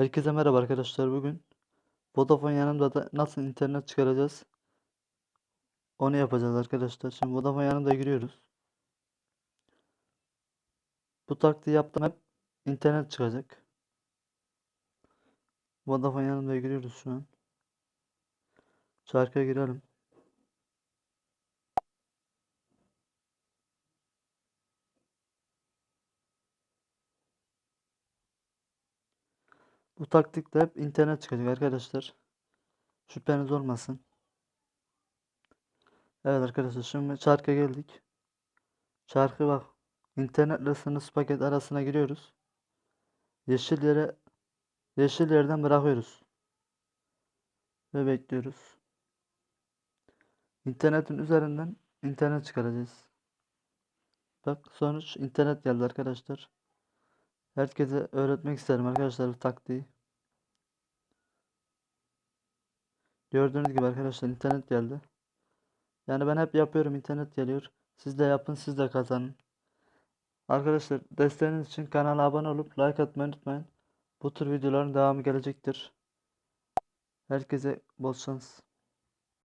Herkese merhaba arkadaşlar. Bugün Vodafone yanımda da nasıl internet çıkaracağız? Onu yapacağız arkadaşlar. Şimdi Vodafone yanımda giriyoruz. Bu taktiği yaptım hep internet çıkacak. Vodafone yanımda giriyoruz şu an. Şarkıya girelim. Bu taktikle hep internet çıkacak arkadaşlar. Şüpheniz olmasın. Evet arkadaşlar şimdi çarka geldik. Çarkı bak. İnternetle sınırsız paket arasına giriyoruz. Yeşil yere yeşil yerden bırakıyoruz. Ve bekliyoruz. İnternetin üzerinden internet çıkaracağız. Bak sonuç internet geldi arkadaşlar. Herkese öğretmek isterim arkadaşlar bu taktiği. Gördüğünüz gibi arkadaşlar internet geldi. Yani ben hep yapıyorum internet geliyor. Siz de yapın siz de kazanın. Arkadaşlar desteğiniz için kanala abone olup like atmayı unutmayın. Bu tür videoların devamı gelecektir. Herkese bol şans.